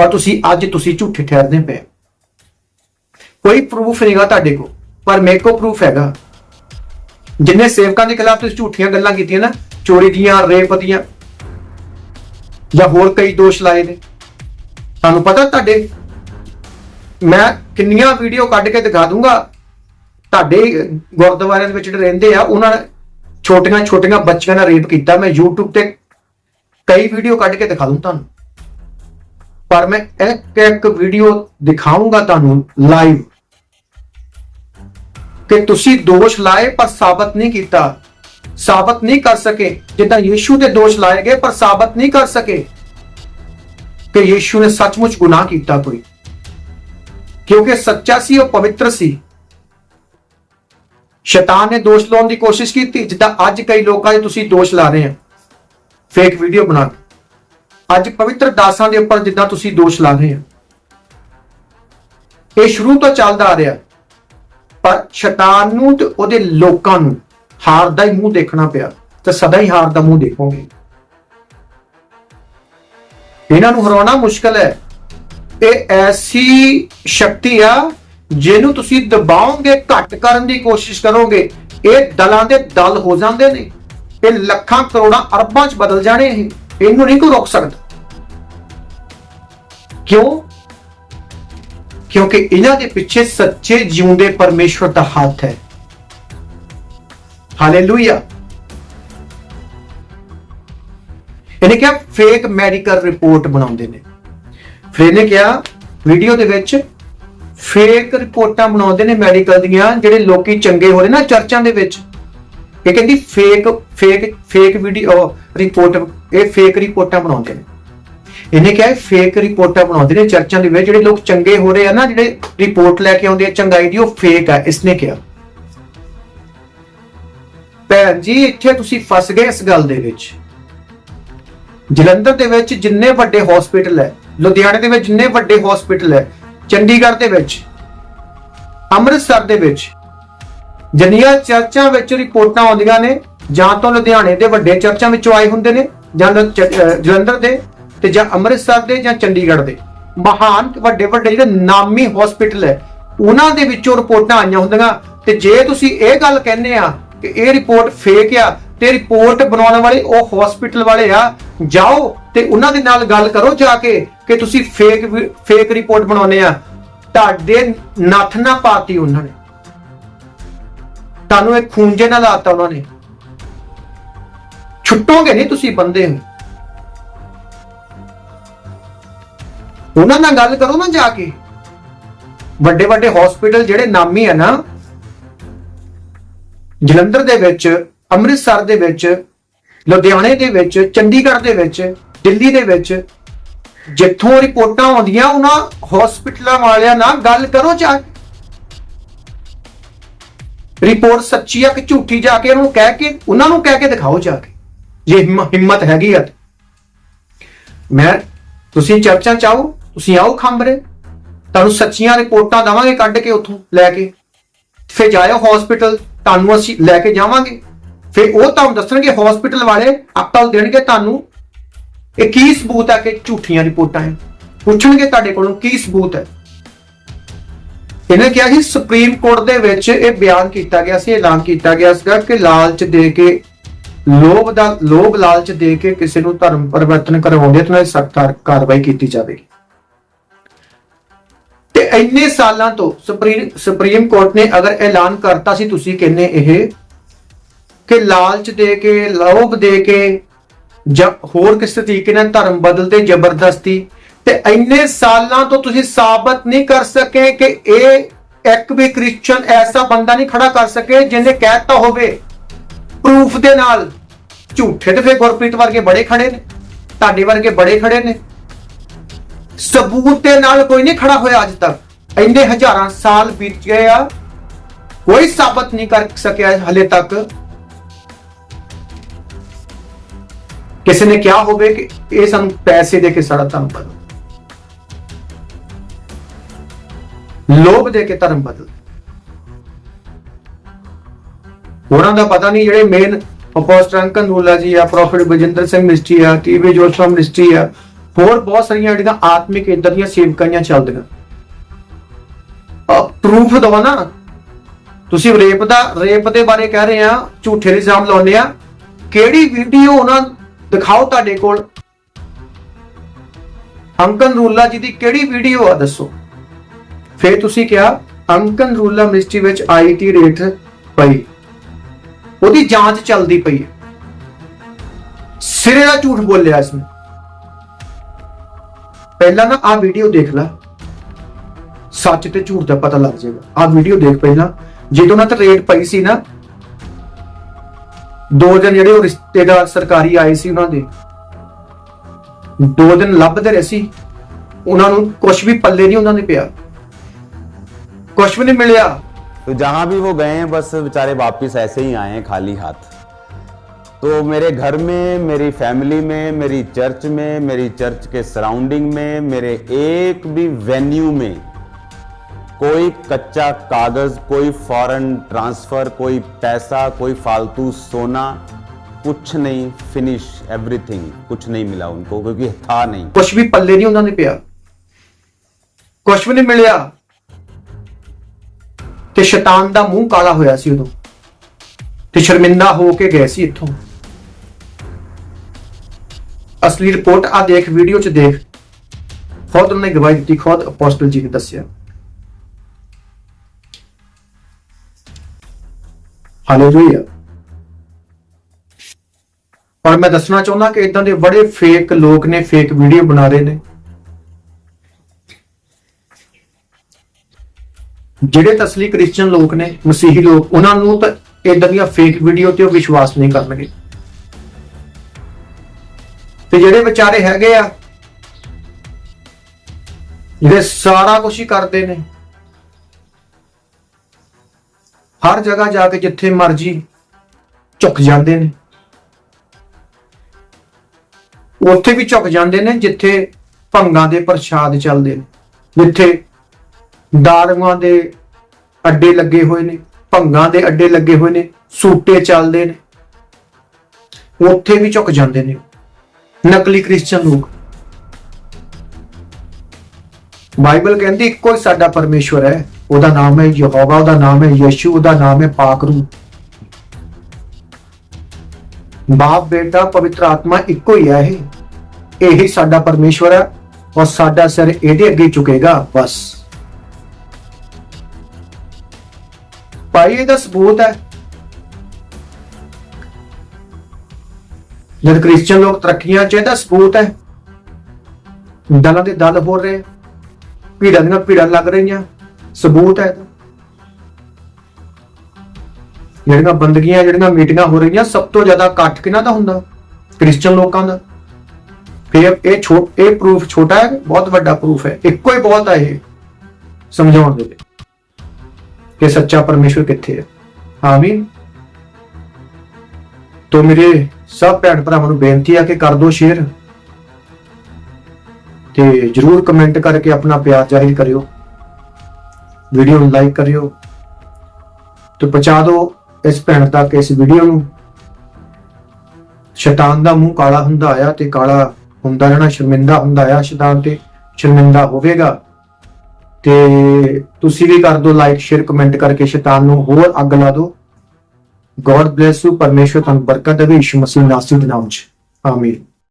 ਔਰ ਤੁਸੀਂ, ਅੱਜ ਤੁਸੀਂ ਝੂਠੇ ਠਹਿਰਦੇ ਪਏ ਕੋਈ ਪ੍ਰੂਫ ਨਹੀਂਗਾ ਤੁਹਾਡੇ ਕੋਲ, ਪਰ ਮੇਰੇ ਕੋਲ ਪ੍ਰੂਫ ਹੈਗਾ। ਜਿੰਨੇ ਸੇਵਕਾਂ ਦੇ ਖਿਲਾਫ ਤੁਸੀਂ ਝੂਠੀਆਂ ਗੱਲਾਂ ਕੀਤੀਆਂ ਨਾ, ਚੋਰੀ ਦੀਆਂ ਰੇਪ ਦੀਆਂ, ਜਾਂ ਹੋਰ ਕਈ ਦੋਸ਼ ਲਾਏ ਨੇ। ਤੁਹਾਨੂੰ ਪਤਾ ਤੁਹਾਡੇ? ਮੈਂ ਕਿੰਨੀਆਂ ਵੀਡੀਓ ਕੱਢ ਕੇ ਦਿਖਾ ਦੂੰਗਾ। ਤੁਹਾਡੇ ਗੁਰਦੁਆਰਿਆਂ ਦੇ ਵਿੱਚ ਜਿਹੜੇ ਰਹਿੰਦੇ ਆ, ਉਹਨਾਂ ਨੇ ਛੋਟੀਆਂ ਛੋਟੀਆਂ ਬੱਚੀਆਂ ਨਾਲ ਰੇਪ ਕੀਤਾ। ਮੈਂ YouTube ਤੇ ਕਈ ਵੀਡੀਓ ਕੱਢ ਕੇ ਦਿਖਾ ਦੂੰ ਤੁਹਾਨੂੰ। ਪਰ ਮੈਂ ਇੱਕ ਇੱਕ ਵੀਡੀਓ ਦਿਖਾਉਂਗਾ ਤੁਹਾਨੂੰ ਲਾਈਵ ਕਿ ਤੁਸੀਂ ਦੋਸ਼ ਲਾਏ ਪਰ ਸਾਬਤ ਨਹੀਂ ਕੀਤਾ। ਸਾਬਤ ਨਹੀਂ ਕਰ ਸਕੇ। ਜਿੱਦਾਂ ਯੀਸ਼ੂ ਦੇ ਦੋਸ਼ ਲਾਏ ਗਏ ਪਰ ਸਾਬਤ ਨਹੀਂ ਕਰ ਸਕੇ। ਕਿ ਯੀਸ਼ੂ ਨੇ ਸੱਚਮੁੱਚ ਗੁਨਾਹ ਕੀਤਾ ਕੋਈ। ਕਿਉਂਕਿ ਸੱਚਾ ਸੀ, ਉਹ ਪਵਿੱਤਰ ਸੀ। ਸ਼ੈਤਾਨ ਨੇ ਦੋਸ਼ ਲਾਉਣ ਦੀ ਕੋਸ਼ਿਸ਼ ਕੀਤੀ। ਜਿੱਦਾਂ ਅੱਜ ਕਈ ਲੋਕਾਂ ਦੇ ਤੁਸੀਂ ਦੋਸ਼ ਲਾ ਰਹੇ ਆ। ਫੇਕ ਵੀਡੀਓ ਬਣਾ ਕੇ। ਅੱਜ ਪਵਿੱਤਰ ਦਾਸਾਂ ਦੇ ਉੱਪਰ ਜਿੱਦਾਂ ਤੁਸੀਂ ਦੋਸ਼ ਲਾ ਰਹੇ ਆ। ਇਹ ਸ਼ੁਰੂ ਤੋਂ ਚੱਲਦਾ ਆ ਰਿਹਾ। ਪਰ ਸ਼ੈਤਾਨ ਨੂੰ ਤੇ ਉਹਦੇ ਲੋਕਾਂ ਨੂੰ ਹਾਰ ਦਾ ਹੀ ਮੂੰਹ ਦੇਖਣਾ ਪਿਆ ਤੇ ਸਦਾ ਹੀ ਹਾਰ ਦਾ ਮੂੰਹ ਦੇਖੋਗੇ। ਇਹਨਾਂ ਨੂੰ ਹਰਾਉਣਾ ਮੁਸ਼ਕਲ ਹੈ। ਇਹ ਐਸੀ ਸ਼ਕਤੀ ਆ ਜਿਹਨੂੰ ਤੁਸੀਂ ਦਬਾਓਗੇ, ਘੱਟ ਕਰਨ ਦੀ ਕੋਸ਼ਿਸ਼ ਕਰੋਗੇ। ਇਹ ਦਲਾਂ ਦੇ ਦਲ ਹੋ ਜਾਂਦੇ ਨੇ। ਇਹ ਲੱਖਾਂ ਕਰੋੜਾਂ ਅਰਬਾਂ ਚ ਬਦਲ ਜਾਣੇ ਇਹ। ਇਹਨੂੰ ਨਹੀਂ ਕੋਈ ਰੋਕ ਸਕਦਾ। ਕਿਉਂ? ਕਿਉਂਕਿ ਇਹਨਾਂ ਦੇ ਪਿੱਛੇ ਸੱਚੇ ਜਿਉਂਦੇ ਪਰਮੇਸ਼ਵਰ ਦਾ ਹੱਥ ਹੈ। ਹਾਲੇਲੂਇਆ ਇਹਨੇ ਕਿਹਾ ਫੇਕ ਮੈਡੀਕਲ ਰਿਪੋਰਟ ਬਣਾਉਂਦੇ ਨੇ। ਫਿਰ ਇਹਨੇ ਕਿਹਾ, ਵੀਡੀਓ ਦੇ ਵਿੱਚ ਫੇਕ ਰਿਪੋਰਟਾਂ ਬਣਾਉਂਦੇ ਨੇ ਮੈਡੀਕਲ ਦੀਆਂ, ਜਿਹੜੇ ਲੋਕੀ ਚੰਗੇ ਹੋ ਰਹੇ ਨਾ ਚਰਚਾਂ ਦੇ ਵਿੱਚ। ਇਹ ਕਹਿੰਦੀ fake fake fake video report ਇਹ ਫੇਕ ਰਿਪੋਰਟਾਂ ਬਣਾਉਂਦੇ ਨੇ। ਇਹਨੇ ਕਿਹਾ ਫੇਕ ਰਿਪੋਰਟਾਂ ਬਣਾਉਂਦੇ ਨੇ, ਚਰਚਾਂ ਦੇ ਵਿੱਚ ਜਿਹੜੇ ਲੋਕ ਚੰਗੇ ਹੋ ਰਹੇ ਆ ਨਾ, ਜਿਹੜੇ ਰਿਪੋਰਟ ਲੈ ਕੇ ਆਉਂਦੇ ਆ, ਚੰਗਾਈ ਦੀ, ਉਹ ਫੇਕ ਆ, ਇਸਨੇ ਕਿਹਾ। ਭੈਣ ਜੀ, ਇੱਥੇ ਤੁਸੀਂ ਫਸ ਗਏ ਇਸ ਗੱਲ ਦੇ ਵਿੱਚ। ਜਲੰਧਰ ਦੇ ਵਿੱਚ ਜਿੰਨੇ ਵੱਡੇ ਹਸਪੀਟਲ ਹੈ, ਲੁਧਿਆਣੇ ਦੇ ਵਿੱਚ ਜਿੰਨੇ ਵੱਡੇ ਹਸਪੀਟਲ ਹੈ, ਚੰਡੀਗੜ੍ਹ ਦੇ ਵਿੱਚ, ਅੰਮ੍ਰਿਤਸਰ ਦੇ ਵਿੱਚ, ਜਨੀਆਂ ਚਰਚਾਂ ਵਿੱਚ ਰਿਪੋਰਟਾਂ ਆਉਂਦੀਆਂ ਨੇ, ਜਾਂ ਤਾਂ ਲੁਧਿਆਣੇ ਦੇ ਵੱਡੇ ਚਰਚਾਂ ਵਿੱਚੋਂ ਆਏ ਹੁੰਦੇ ਨੇ, ਜਾਂ ਜਲੰਧਰ ਦੇ ਤੇ ਜਾਂ ਅੰਮ੍ਰਿਤਸਰ ਦੇ ਜਾਂ ਚੰਡੀਗੜ੍ਹ ਦੇ। ਮਹਾਨ ਵੱਡੇ ਵੱਡੇ ਜਿਹੜੇ ਨਾਮੀ ਹਸਪੀਟਲ ਹੈ, ਉਹਨਾਂ ਦੇ ਵਿੱਚੋਂ ਰਿਪੋਰਟਾਂ ਆਈਆਂ ਹੁੰਦੀਆਂ। ਤੇ ਜੇ ਤੁਸੀਂ ਇਹ ਗੱਲ ਕਹਿੰਦੇ ਆ ਕਿ ਇਹ ਰਿਪੋਰਟ ਫੇਕ ਆ, ਤੇ ਰਿਪੋਰਟ ਬਣਾਉਣ ਵਾਲੇ ਉਹ ਹਸਪੀਟਲ ਵਾਲੇ ਆ, ਜਾਓ ਤੇ ਉਹਨਾਂ ਦੇ ਨਾਲ ਗੱਲ ਕਰੋ ਜਾ ਕੇ ਕਿ ਤੁਸੀਂ ਫੇਕ ਫੇਕ ਰਿਪੋਰਟ ਬਣਾਉਨੇ ਆ। ਤੁਹਾਡੇ ਨੱਥ ਨਾ ਪਾਤੀ ਉਹਨਾਂ ਨੇ। ਤੁਹਾਨੂੰ ਇੱਕ ਖੂੰਜੇ ਨਾਲ ਲਾਤਾ ਉਹਨਾਂ ਨੇ। ਛੁੱਟੋਗੇ ਨਹੀਂ ਤੁਸੀਂ ਬੰਦੇ ਹੋ ਉਹਨਾਂ ਨਾਲ ਗੱਲ ਕਰੋ ਨਾ ਜਾ ਕੇ। ਵੱਡੇ ਵੱਡੇ ਹਸਪੀਟਲ ਜਿਹੜੇ ਨਾਮੀ ਆ ਨਾ, ਜਲੰਧਰ ਦੇ ਵਿੱਚ, ਅੰਮ੍ਰਿਤਸਰ ਦੇ ਵਿੱਚ, ਲੁਧਿਆਣੇ ਦੇ ਵਿੱਚ, ਚੰਡੀਗੜ੍ਹ ਦੇ ਵਿੱਚ, ਦਿੱਲੀ ਦੇ ਵਿੱਚ, ਜਿੱਥੋਂ ਰਿਪੋਰਟਾਂ ਆਉਂਦੀਆਂ, ਉਹਨਾਂ ਹਸਪੀਟਲਾਂ ਵਾਲਿਆਂ ਨਾਲ ਗੱਲ ਕਰੋ ਜਾ ਕੇ। ਰਿਪੋਰਟ ਸੱਚੀ ਆ ਕਿ ਝੂਠੀ ਜਾ ਕੇ ਉਹਨੂੰ ਕਹਿ ਕੇ, ਉਹਨਾਂ ਨੂੰ ਕਹਿ ਕੇ ਦਿਖਾਓ ਜਾ ਕੇ। ਜੇ ਹਿੰਮ- ਹਿੰਮਤ ਹੈਗੀ ਆ ਮੈਂ, ਤੁਸੀਂ ਚਰਚਾ ਚਾਹੋ ਤੁਸੀਂ ਆਓ ਖੰਬਰੇ ਤੁਹਾਨੂੰ ਸੱਚੀਆਂ ਰਿਪੋਰਟਾਂ ਦਵਾਂਗੇ ਕੱਢ ਕੇ ਉੱਥੋਂ ਲੈ ਕੇ। ਫਿਰ ਜਾਇਓ ਹਸਪੀਟਲ ਤੁਹਾਨੂੰ ਅਸੀਂ ਲੈ ਕੇ ਜਾਵਾਂਗੇ। ਫਿਰ ਉਹ ਤੁਹਾਨੂੰ ਦੱਸਣਗੇ ਹਸਪੀਟਲ ਵਾਲੇ ਅਕਲ ਦੇਣਗੇ ਤੁਹਾਨੂੰ ਇਹ ਕੀ ਸਬੂਤ ਹੈ ਕਿ ਝੂਠੀਆਂ ਰਿਪੋਰਟਾਂ ਹੈ। ਪੁੱਛਣਗੇ ਤੁਹਾਡੇ ਕੋਲੋਂ ਕੀ ਸਬੂਤ ਹੈ। ਇਹਨੇ ਕਿਹਾ ਸੀ ਸੁਪਰੀਮ ਕੋਰਟ ਦੇ ਵਿੱਚ ਇਹ ਬਿਆਨ ਕੀਤਾ ਗਿਆ ਸੀ, ਐਲਾਨ ਕੀਤਾ ਗਿਆ ਸੀਗਾ ਕਿ ਲਾਲਚ ਦੇ ਕੇ, ਲੋਭ ਦਾ, ਲੋਭ ਲਾਲਚ ਦੇ ਕੇ ਕਿਸੇ ਨੂੰ ਧਰਮ ਪਰਿਵਰਤਨ ਕਰਵਾਉਂਦੇ ਤਾਂ ਸਖਤ ਕਾਰਵਾਈ ਕੀਤੀ ਜਾਵੇਗੀ। ਇੰਨੇ ਸਾਲਾਂ ਤੋਂ ਸੁਪਰੀਮ ਸੁਪਰੀਮ ਕੋਰਟ ਨੇ ਅਗਰ ਐਲਾਨ ਕਰਤਾ ਸੀ ਤੁਸੀਂ ਕਹਿੰਨੇ ਇਹ, ਕਿ ਲਾਲਚ ਦੇ ਕੇ, ਲੋਭ ਦੇ ਕੇ ਜਾਂ ਹੋਰ ਕਿਸੇ ਤਰੀਕੇ ਨਾਲ ਧਰਮ ਬਦਲਦੇ, ਜ਼ਬਰਦਸਤੀ, ਤੇ ਇੰਨੇ ਸਾਲਾਂ ਤੋਂ ਤੁਸੀਂ ਸਾਬਤ ਨਹੀਂ ਕਰ ਸਕੇ ਕਿ ਇਹ ਇੱਕ ਵੀ ਕ੍ਰਿਸਚੀਅਨ ਐਸਾ ਬੰਦਾ ਨਹੀਂ ਖੜਾ ਕਰ ਸਕੇ ਜਿਹਨੇ ਕਹਿਤਾ ਹੋਵੇ, ਪ੍ਰੂਫ ਦੇ ਨਾਲ ਝੂਠੇ ਤੇ ਫੇ ਗੁਰਪ੍ਰੀਤ ਵਰਗੇ ਬੜੇ ਖੜੇ ਨੇ, ਤੁਹਾਡੇ ਵਰਗੇ ਬੜੇ ਖੜੇ ਨੇ ਸਬੂਤ ਦੇ ਨਾਲ ਕੋਈ ਨਹੀਂ ਖੜਾ ਹੋਇਆ ਅੱਜ ਤੱਕ। ਇੰਨੇ ਹਜ਼ਾਰਾਂ ਸਾਲ ਬੀਤ ਗਏ ਆ। ਕੋਈ ਸਾਬਤ ਨਹੀਂ ਕਰ ਸਕਿਆ ਹਲੇ ਤੱਕ। ਕਿਸੇ ਨੇ ਕਿਹਾ ਹੋਵੇ ਕਿ ਇਹ ਸਾਨੂੰ ਪੈਸੇ ਦੇ ਕੇ ਸਾਡਾ ਧਰਮ ਬਦਲ। ਲੋਭ ਦੇ ਕੇ ਧਰਮ ਬਦਲ। ਹੋਰਾਂ ਦਾ ਪਤਾ ਨਹੀਂ ਜਿਹੜੇ ਮੇਨ ਅਪੋਸਟਲ ਅੰਕਨ ਰੂਲਾ ਜੀ ਆ ਪ੍ਰੋਫੈਟ ਬਜਿੰਦਰ ਸਿੰਘ ਮਿਸਟਰੀ ਆ ਟੀਵੀ ਜੋਸ਼ਵਾ ਮਿਸਟਰੀ ਆ ਹੋਰ ਬਹੁਤ ਸਾਰੀਆਂ ਜਿਹੜੀਆਂ ਆਤਮਿਕ ਇਦਾਂ ਦੀਆਂ ਸੇਵਕਾਈਆਂ ਚੱਲਦੀਆਂ। ਪ੍ਰੂਫ ਦਵਾ ਨਾ। ਤੁਸੀਂ ਰੇਪ ਦਾ ਰੇਪ ਦੇ ਬਾਰੇ ਕਹਿ ਰਹੇ ਆ, ਝੂਠੇ ਇਲਜ਼ਾਮ ਲਾਉਂਦੇ ਆ। ਕਿਹੜੀ ਵੀਡੀਓ ਉਹਨਾਂ ਦਿਖਾਓ ਤੁਹਾਡੇ ਕੋਲ? ਅੰਕਨ ਰੂਲਾ ਜੀ ਦੀ ਕਿਹੜੀ ਵੀਡੀਓ ਆ ਦੱਸੋ? ਫੇਰ ਤੁਸੀਂ ਕਿਹਾ, ਅੰਕਨ ਰੂਲਾ ਮਿਨਿਸਟਰੀ ਵਿੱਚ ਆਈਟੀ ਰੇਟ ਪਈ। ਉਹਦੀ ਜਾਂਚ ਚੱਲਦੀ ਪਈ ਸਿਰੇ ਦਾ ਝੂਠ ਬੋਲਿਆ ਇਸਨੇ ਪਹਿਲਾਂ ਨਾ ਆ ਵੀਡੀਓ ਦੇਖ ਲੈ ਸੱਚ ਤੇ ਝੂਠ ਦਾ ਪਤਾ ਲੱਗ ਜਾਏਗਾ ਆ ਵੀਡੀਓ ਦੇਖ ਪਹਿਲਾਂ ਜਦੋਂ ਨਾ ਤੇ ਰੇਟ ਪਈ ਸੀ ਨਾ ਦੋ ਦਿਨ ਜਿਹੜੇ ਉਹ ਰਿਸ਼ਤੇਦਾਰ ਸਰਕਾਰੀ ਆਏ ਸੀ ਉਹਨਾਂ ਦੇ ਦੋ ਦਿਨ ਲੱਭਦੇ ਰਹੇ ਸੀ ਉਹਨਾਂ ਨੂੰ ਕੁਝ ਵੀ ਪੱਲੇ ਨਹੀਂ ਉਹਨਾਂ ਦੇ ਪਿਆ ਕੁਝ ਵੀ ਨਹੀਂ ਮਿਲਿਆ तो जहां भी वो गए हैं बस बेचारे वापस ऐसे ही आए हैं खाली हाथ तो मेरे घर में मेरी फैमिली में मेरी चर्च में मेरी चर्च के सराउंडिंग में मेरे एक भी वेन्यू में कोई कच्चा कागज कोई फॉरेन ट्रांसफर कोई पैसा कोई फालतू सोना कुछ नहीं फिनिश एवरीथिंग कुछ नहीं मिला उनको क्योंकि था नहीं ਕੁਝ ਵੀ ਪੱਲੇ ਨਹੀਂ ਉਹਨਾਂ ਦੇ ਪਿਆ ਕੁਝ ਵੀ ਨਹੀਂ ਮਿਲਿਆ ਤੇ ਸ਼ੈਤਾਨ ਦਾ ਮੂੰਹ ਕਾਲਾ ਹੋਇਆ ਸੀ ਉਦੋਂ ਤੇ ਸ਼ਰਮਿੰਦਾ ਹੋ ਕੇ ਗਏ ਸੀ ਇੱਥੋਂ ਅਸਲੀ ਰਿਪੋਰਟ ਆ ਦੇਖ ਵੀਡੀਓ 'ਚ ਦੇਖ। ਖੁਦ ਉਹਨੇ ਗਵਾਹੀ ਦਿੱਤੀ, ਖੁਦ ਅਪੋਸਟਲ ਜੀ ਨੇ ਦੱਸਿਆ। ਹਾਲੇਲੂਇਆ ਔਰ ਮੈਂ ਦੱਸਣਾ ਚਾਹੁੰਦਾ ਕਿ ਇਦਾਂ ਦੇ ਬੜੇ ਫੇਕ ਲੋਕ ਨੇ ਫੇਕ ਵੀਡੀਓ ਬਣਾ ਰਹੇ ਨੇ। ਜਿਹੜੇ ਤਾਂ ਅਸਲੀ ਕ੍ਰਿਸਚੀਅਨ ਲੋਕ ਨੇ, ਮਸੀਹੀ ਲੋਕ, ਉਹਨਾਂ ਨੂੰ ਤਾਂ ਇਦਾਂ ਦੀਆਂ ਫੇਕ ਵੀਡੀਓ ਤੇ ਉਹ ਵਿਸ਼ਵਾਸ ਨਹੀਂ ਕਰਨਗੇ। ਤੇ ਜਿਹੜੇ ਵਿਚਾਰੇ ਹੈਗੇ ਆ ਜਿਹੜੇ ਸਾਰਾ ਕੁਝ ਹੀ ਕਰਦੇ ਨੇ। ਹਰ ਜਗ੍ਹਾ ਜਾ ਕੇ ਜਿੱਥੇ ਮਰਜ਼ੀ ਝੁਕ ਜਾਂਦੇ ਨੇ। ਉੱਥੇ ਵੀ ਝੁਕ ਜਾਂਦੇ ਨੇ, ਜਿੱਥੇ ਭੰਗਾਂ ਦੇ ਪ੍ਰਸ਼ਾਦ ਚੱਲਦੇ ਨੇ, ਜਿੱਥੇ ਦਾਰੂਆਂ ਦੇ ਅੱਡੇ ਲੱਗੇ ਹੋਏ ਨੇ, ਭੰਗਾਂ ਦੇ ਅੱਡੇ ਲੱਗੇ ਹੋਏ ਨੇ, ਸੂਟੇ ਚੱਲਦੇ ਨੇ। ਉੱਥੇ ਵੀ ਝੁਕ ਜਾਂਦੇ ਨੇ। ਨਕਲੀ ਕ੍ਰਿਸਚੀਅਨ ਲੋਕ। ਬਾਈਬਲ ਕਹਿੰਦੀ, ਇੱਕੋ ਹੀ ਸਾਡਾ ਪਰਮੇਸ਼ਵਰ ਹੈ। ਉਹਦਾ ਨਾਮ ਹੈ ਯਹੋਵਾ, ਉਹਦਾ ਨਾਮ ਹੈ ਯਸ਼ੂ, ਉਹਦਾ ਨਾਮ ਹੈ ਪਾਕਰੂ ਬਾਪ, ਬੇਟਾ, ਪਵਿੱਤਰ ਆਤਮਾ ਇੱਕੋ ਹੀ ਹੈ ਇਹ। ਇਹੀ ਸਾਡਾ ਪਰਮੇਸ਼ਵਰ ਹੈ ਔਰ ਸਾਡਾ ਸਿਰ ਇਹਦੇ ਅੱਗੇ ਝੁਕੇਗਾ, ਬਸ। ਭਾਈ, ਇਹਦਾ ਸਬੂਤ ਹੈ ਜਦ ਕ੍ਰਿਸਚੀਅਨ ਲੋਕ ਤਰੱਕੀਆਂ ਚ ਇਹਦਾ ਸਬੂਤ ਹੈ। ਦਲਾਂ ਦੇ ਦਲ ਹੋ ਰਹੇ ਭੀੜਾਂ ਦੀਆਂ ਭੀੜਾਂ ਲੱਗ ਰਹੀਆਂ। ਸਬੂਤ ਹੈ। ਜਿਹੜੀਆਂ ਬੰਦਗੀਆਂ, ਜਿਹੜੀਆਂ ਮੀਟਿੰਗਾਂ ਹੋ ਰਹੀਆਂ, ਸਭ ਤੋਂ ਜ਼ਿਆਦਾ ਇਕੱਠ ਕਿਹਨਾਂ ਦਾ ਹੁੰਦਾ? ਕ੍ਰਿਸਚੀਅਨ ਲੋਕਾਂ ਦਾ। ਫਿਰ ਇਹ ਛੋਟ ਇਹ ਪ੍ਰੂਫ ਛੋਟਾ ਹੈ ਬਹੁਤ ਵੱਡਾ ਪ੍ਰੂਫ ਹੈ। ਇੱਕੋ ਹੀ ਬਹੁਤ ਹੈ ਇਹ। ਸਮਝਾਉਣ ਦੇ ਲਈ। ਕਿ ਸੱਚਾ ਪਰਮੇਸ਼ਵਰ ਕਿੱਥੇ ਹੈ। ਆਮੀਨ। ਤੋ ਮੇਰੇ ਸਭ ਭੈਣ ਭਰਾਵਾਂ ਨੂੰ ਬੇਨਤੀ ਆ ਕਿ ਕਰ ਦਿਓ ਸ਼ੇਅਰ ਤੇ ਜਰੂਰ ਕਮੈਂਟ ਕਰਕੇ ਆਪਣਾ ਪਿਆਰ ਜ਼ਾਹਿਰ ਕਰਿਓ। ਵੀਡੀਓ ਨੂੰ ਲਾਈਕ ਕਰਿਓ ਤੇ ਪਹੁੰਚਾ ਦਿਓ ਇਸ ਭੈਣ ਤੱਕ ਇਸ ਵੀਡੀਓ ਨੂੰ। ਸ਼ੈਤਾਨ ਦਾ ਮੂੰਹ ਕਾਲਾ ਹੁੰਦਾ ਆਇਆ ਤੇ ਕਾਲਾ ਹੁੰਦਾ ਰਹਿਣਾ ਸ਼ਰਮਿੰਦਾ ਹੁੰਦਾ ਆਇਆ ਸ਼ੈਤਾਨ ਤੇ ਸ਼ਰਮਿੰਦਾ ਹੋਵੇਗਾ। ਤੇ ਤੁਸੀਂ ਵੀ ਕਰ ਦਿਓ ਲਾਈਕ ਸ਼ੇਅਰ ਕਮੈਂਟ ਕਰਕੇ ਸ਼ੈਤਾਨ ਨੂੰ ਹੋਰ ਅੱਗ ਲਾ ਦਿਓ। ਗੋਡ ਬlesਸ ਯੂ ਪਰਮੇਸ਼ਵਰ ਤੁਹਾਨੂੰ ਬਰਕਤ ਦੇਵੇ ਯਿਸੂ ਮਸੀਹ ਨਾਸੀ ਦੇ ਨਾਮ ਚ